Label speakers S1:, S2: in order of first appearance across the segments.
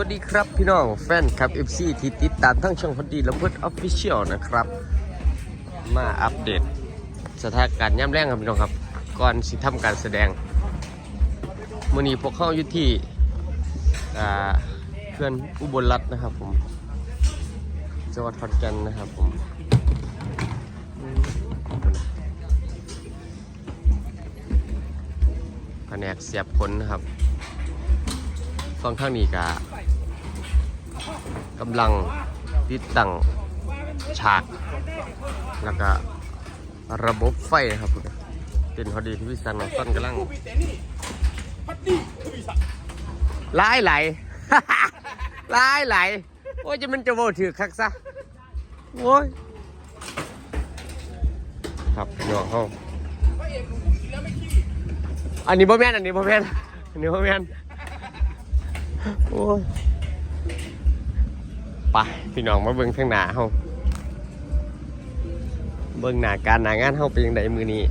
S1: วัสดีครับพี่น้องแฟนครับ FC ที่ติดตามทั้งช่องพอดีและเพื่อนออฟฟิเชียลนะครับ มาอัปเดตสถานการณ์ย่ำแรงครับพี่น้องครับ ก่อนสิทำการแสดงมื่อนี้พวกเข้าอยู่ที่อ่าเพื่อนอุบลรัตน์นะครับผมจังหวัดขอนแก่นนะครับผมแผนกเสียบผลนะครับฟังข้างนี้กะ กำลังติดตั้งฉาก แล้วก็ระบบไฟนะครับเป็นพอดีที่วิสันต้นกำลังหลายไหลหลายไหลโอ้ยจะมันจะโวถือคักซะโอ้ยครับน้องเขาอันนี้พ่อแม่นอันนี้พ่อแม่นอันนี้พ่อแม่นโอ้ย ปพี่น้องมาเบิ่งข้างหน้าเฮาเบิ่งหน้าการหน้างานเฮาเป็นยังไงมือนี้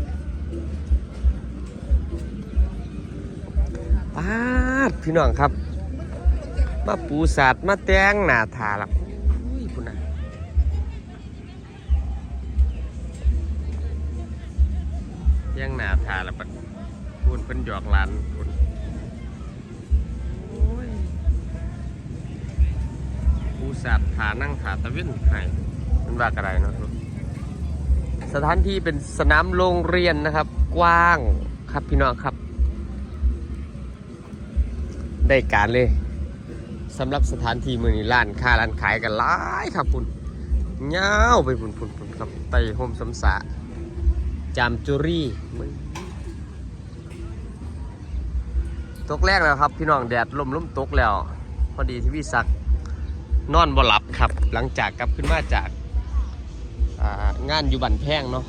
S1: ปาดพี่น้องครับ มาปูสาดมาแตงหน้าทาละเยคุณน่ะแยังหน้าทาละปัดคุณเพิ่นหยอกหลาน คุณปูสัตว์ขานั่งขาตะเวนไห้มันว่ากระไรเนาะสถานที่เป็นสนามโรงเรียนนะครับ กว้างครับพี่น้องครับ ได้การเลยสำหรับสถานที่มือนี้ร้านค้าร้านขายกันหลายครับคุณเงาวไปพุ่นพุ่นพุ่นครับไต่โฮมสำสะจามจุรีมึงตกแรกแล้วครับ พี่น้องแดดลมล้มตกแล้ว พอดีที่พี่ศัก นอนบ่หลับครับ หลังจากกลับขึ้นมาจากางานอยู่บันแพงเนาะ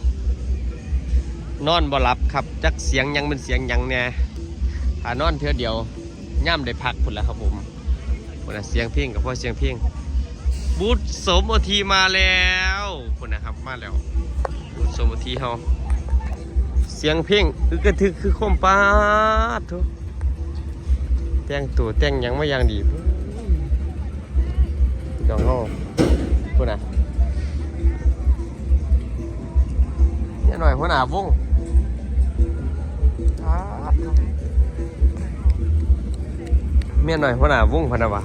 S1: นอนบ่หลับครับ จักเสียงยังเป็นเสียงยังแน่ถ้านอนเทื่อเดียวย่ำได้พักพุ่นแล้วครับผมพุ่นนะเสียงเพียงกับพ่อเสียงเพียงบูธสมโอทีมาแล้วพุ่นนะครับมาแล้วบูธสมโอทีเฮาเสียงเพียงคือกระทึกคือคมปาดทุกแต่งตัวแต่งยังไม่ยังดี พี่น้องพูดนะเนี่ยหน่อยหัวหน้าวงเมียหน่อยหัวหน้าวงพะนะวะ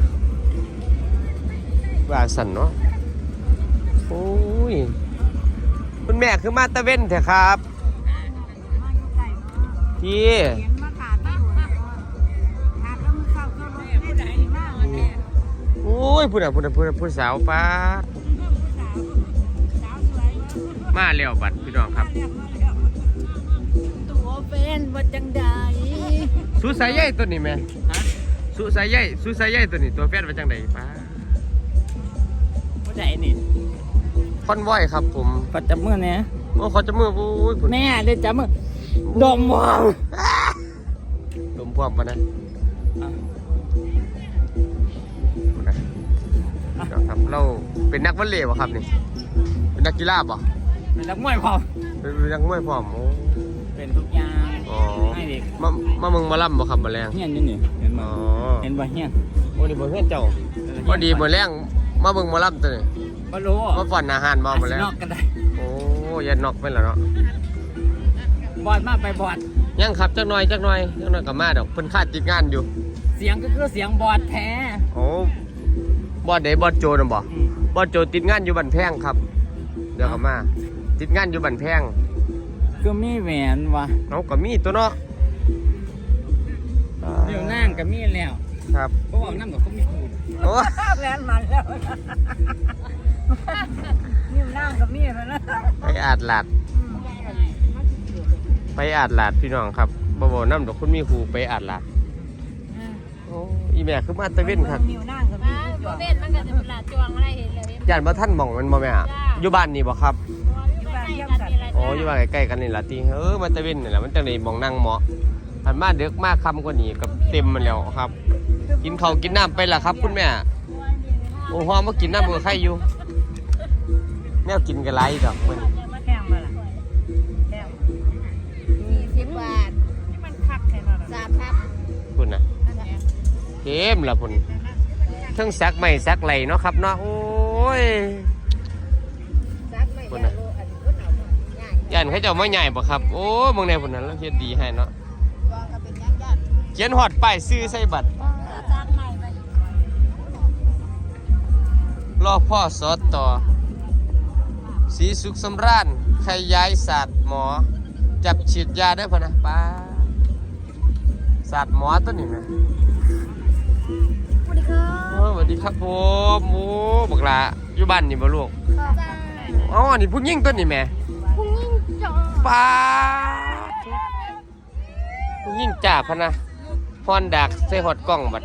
S1: ว่าสันเนาะโอ้ยคุณแม่คือมาตะเว้นเถอะครับพี่
S2: ย
S1: พูดนะพูดนะพูดนะพูดสาวป้าด
S2: สาวสวย
S1: มาแล้วบัดพี่น้องครับ
S2: ตัวเป็นว่าจังใด
S1: สุสายใยตัวนี้แม่สุสายใยสุสายใยตัวนี้ตัวแฟนมาจังไดป้า
S3: ผู้ใดนี่
S1: คอนวอยครับผม
S3: ปัดจับมือเนี่ย
S1: โอ้เขาจะมือโอ้ยผม
S3: แม่เดี๋ยวจับมือดมวาง
S1: ลมพร้อมปะนะ เดี๋ยวครับเราเป็นนักวอลเลย์ป่ะครับนี่ เป็นนักกีฬาป่ะ
S3: เป็นนักมวยพร้อม
S1: เป็นนักมวยพร้อมโอ้
S3: เป็นทุกอย่าง
S1: อ๋อ
S3: ให้เด็ก
S1: มามามึงมาล่ำป่ะครับมาแรง
S3: เฮียนอยู่นี่เห็นบ่
S1: อ๋อ
S3: เห็นบ่เฮียน
S1: โอ้นี่บ่เพื่อนเจ้าพอดีมาแรงมาเบิ่งมาล่ำตัวนี้
S3: บ่รู้
S1: มาฝันอาหารมามาแล้
S3: น
S1: ว
S3: อกกันได้
S1: โอ้ยันนอกไปแล้วเนาะ
S3: บอดมาไปบอด
S1: ยังครับจักหน่อยจักหน่อยจักหน่อยกับมาดอกเพิ่นคาดติดงานอยู่
S3: เสียงก็คือเสียงบอดแท้
S1: โอ้ บอดเดบอดโจนะบ่
S3: อืม
S1: บอดโจติดงานอยู่บันแพงครับ เดี๋ยวเขามา ติดงานอยู่บันแพง
S3: คือมีแหวนวะ
S1: เอาก็มีตัวเนาะ
S3: เดี๋ยวนั่งก็มีแล้ว
S1: ครับ
S3: เพราะว่านั่งกับเขามีคูณ
S1: โอ้
S2: แฟนมันแล้วนิ้วนั่งกับมีดแล้วนะ
S1: ไปอาดหลาดไปอาดหลาดพี่น้องครับบ่บ่น้ำดอกคุณมีครูไปอาดหลาด โอ้อีแม่คือมาตะเว้นครับ
S2: นิ้วนั่งกับมี
S4: อ่า
S2: ด
S4: บ่เป็นมันก็จะเป็นหลาจวงอะไรเห็นเลย
S1: ย่านบ่ท่านหม่องแมันบ่แม่อะอยู่บ้านนี่บ่ครับ
S4: อยู่บ้านเดียวกันนี่แหละ
S1: โอ้อยู่บ้านใกล้ๆกันนี่ล่ะติเออมาตะเว้นนี่แหละมันจังได๋หม่องนั่งเหมาะอันมาเด็กมาค่ำกว่านี้ก็เต็มมันแล้วครับ กินข้าวกินน้ำไปล่ะครับ คุณแม่โอ้ฮอมากินน้ำกับใครอยู่แนวกินกันไรดอกมัน
S2: นี่มันคักแค่นั้น
S4: สามพับ
S1: คุณน่ะเกมละพุ่นทั้งซักไม่ซักไหลเนาะครับเนาะโอ้ย
S4: ซักไม่
S1: คน
S4: ได้
S1: น่ะ
S4: รู้อันนี้ก็เอาง่าย
S1: ยันเขาเจะไม่ใหญ่บ่ครับ โอ้เมืองในคนนั้นเราเฮ็ดดีให้เนาะ
S4: จองก็เป็นย่านย่าน
S1: เขียนฮอดป้ายซื้อใส่บัตร
S4: ซักใหม่ไป
S1: รอพ่อสอต่อ สีสุขสำราญใครย้ายศาสตร์หมอ จับฉีดยาได้พะนะป้าศาสตร์หมอตัวนี้นะ
S4: สวัสดีครับ
S1: โอ้สวัสดีครับผมโอ้บักหลาอยู่บ้านนี่บ่ลูก
S4: จ้า
S1: อ๋อนี่ผู้หญิงตัวนี้แหม่
S4: พุ่งยิ่งจอง
S1: ป้าดผู้หญิงจ่าพะนะพรดักใส่ฮอดกล้องบัด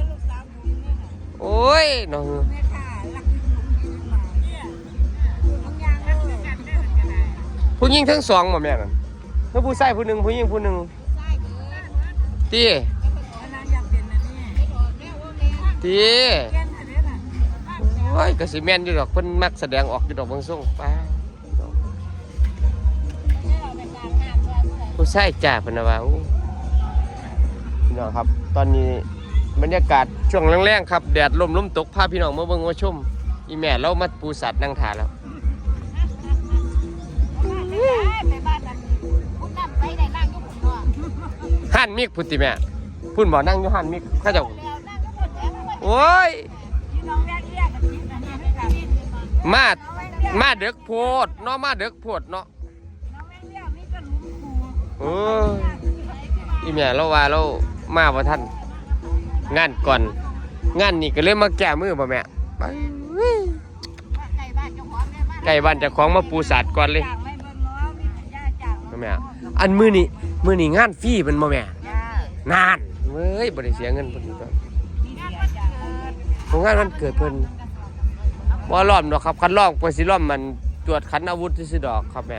S1: โอ้ยน้อง
S2: แม่ค่ะรักบางอย่างรักด้วยกันได้เหมือนกันนะ
S1: ผู้หญิงทั้งสองบ่แม่นั่นเมื่อผู้ชายผู้หนึ่งผู้หญิงผู้หนึ่งตี ตี
S2: แก้นอันนี้น่ะ
S1: โอ้ยก็สิแม่นอยู่ดอกเพิ่นมักแสดงออกอยู่ดอกเบางส่งป้าผู้ชายจ่าเพิ่นน่ะว่าอู้พี่น้องครับ ตอนนี้บรรยากาศช่วงแรงๆครับ แดดลมลมตกพาพี่น้องมาเบิ่งมาชมอีแม่เรามาปูสัตว์นั่งทานแล้ว
S4: ไปบ้านนั้นพุ่งนั่นไปได้นั่งอยู่พุ่นเนาะ
S1: ห่านมิกพุทธิแม่พุ่นบ่นั่งอยู่ห่านมิกเข้าเจ้า โอ้ย
S2: พี่น้องแรกเรียกกันคิดอันนี้ด้วยกัน
S1: มา
S2: น้องแม่เรียก
S1: มาเด็กโพดเนาะมาเด็กโพดเนาะ
S2: น้องแม่เรียกนี่ก็หลุมปู
S1: เอออีแม่เราว่าเรามาบ่ทันงานก่อน งานนี่ก็เลยมาแก้มือบ่แม่ไป
S4: ไก่บ้านเจ้าของแม่บ้าน
S1: ใกล้บ้านเจ้าของมาปูสัตว์ก่อนเลย
S2: จากไม่เบิ่งล้อมีย่าจาก
S1: บ่แม่อันมื้อนี้มื้อนี้งานฟรีเป็นบ่แม่
S2: ย่านา
S1: นเว้ยบ่ได้เสียเงินเพิ่นตัว
S2: มีงานวันเกิด
S1: ของงานวันเกิดเพิ่นบ่ล้อมดอกครับคันล้อมก็สิล้อมมันตรวจขันอาวุธซื่อๆดอกครับแม่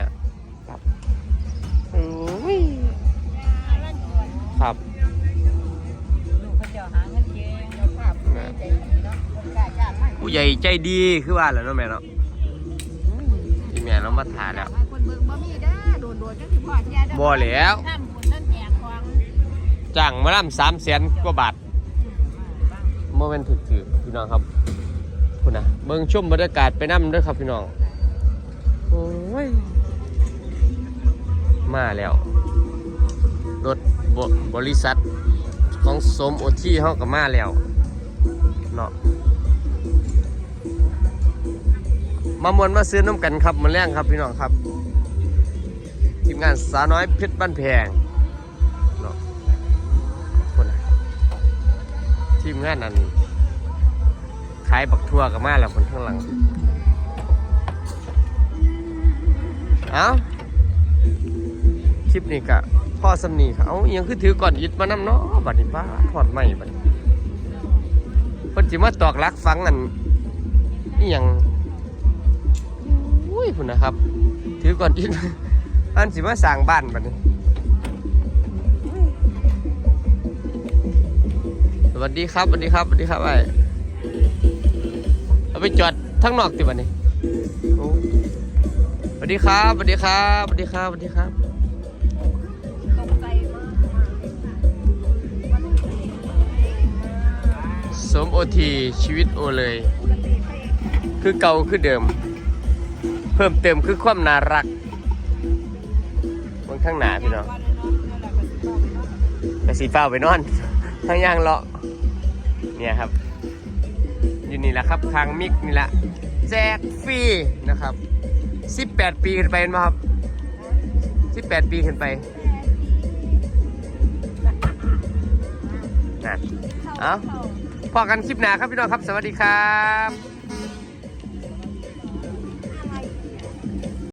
S1: ครับโอ้ยครับ
S2: ลูกเขาจะหาเงินเก่งเดี๋ยวภาพ
S1: แม่
S4: ใจดีเนาะคนกล้าจ้างให้
S1: ผู้ใหญ่ใจดีคือว่าแหละเนาะแม่เนาะที่แม่เรามาทานแล้ว
S4: ให้คนเบิ่งบ่มีเด้อโดนๆจังสิพ่อแย่เด้อ
S1: บ่แล้ว
S4: ห้ามบุญนั่นแจกของ
S1: จ้างมาล่ำสามแสนกว่าบาท โมเมนต์ถือๆพี่น้องครับคุณนะเบิ่งชมบรรยากาศไปน้ำด้วยครับพี่น้องโอ้ยมาแล้ว รถบบริษัทของสมโอที่เขาก็มาแล้วเนาะมามวนมาซื้อน้ำกันครับมาแรงครับพี่น้องครับ ทีมงานสาน้อยเพชรบ้านแพง ทีมงานนั้นขายบักทั่วกับมาแล้วคนข้างหลัง เอาคลิปนี้กะพ่อสำนีค่ะเอาอิหยังคือถือก่อนอิดมานำเนาะบัดนี้ป้าถอดไม่บัดเพิ่นสิมาตอกลักฟังอันนี่ยังอุ้ยพุ่นนะครับ ถือก่อนอิดอันสิมาสร้างบ้านบัดนี้ วัสดีครับสวัสดีครับสวัสดีครับไอ้เอาไปจอดทั้งนอกติบัดนี้สวัสดีครับสวัสดีครับสวัสดีครับสวัสดีครับสมโอทีชีวิตโอเลย คือเก่าคือเดิม เพิ่มเติมคือความน่ารักบนข้างหนาพี่น้องไปสีฟ้าไปนอนทางย่างเลาะ เนี่ยครับอยู่นี่แหละครับทางมิกนี่แหละแจกฟรีนะครับ 18 ปีขึ้นไปเห็นไหมครับ 18 ปีขึ้นไปนะเอาพอกันคลิปหน้าครับพี่น้องครับ สวัสดีครับ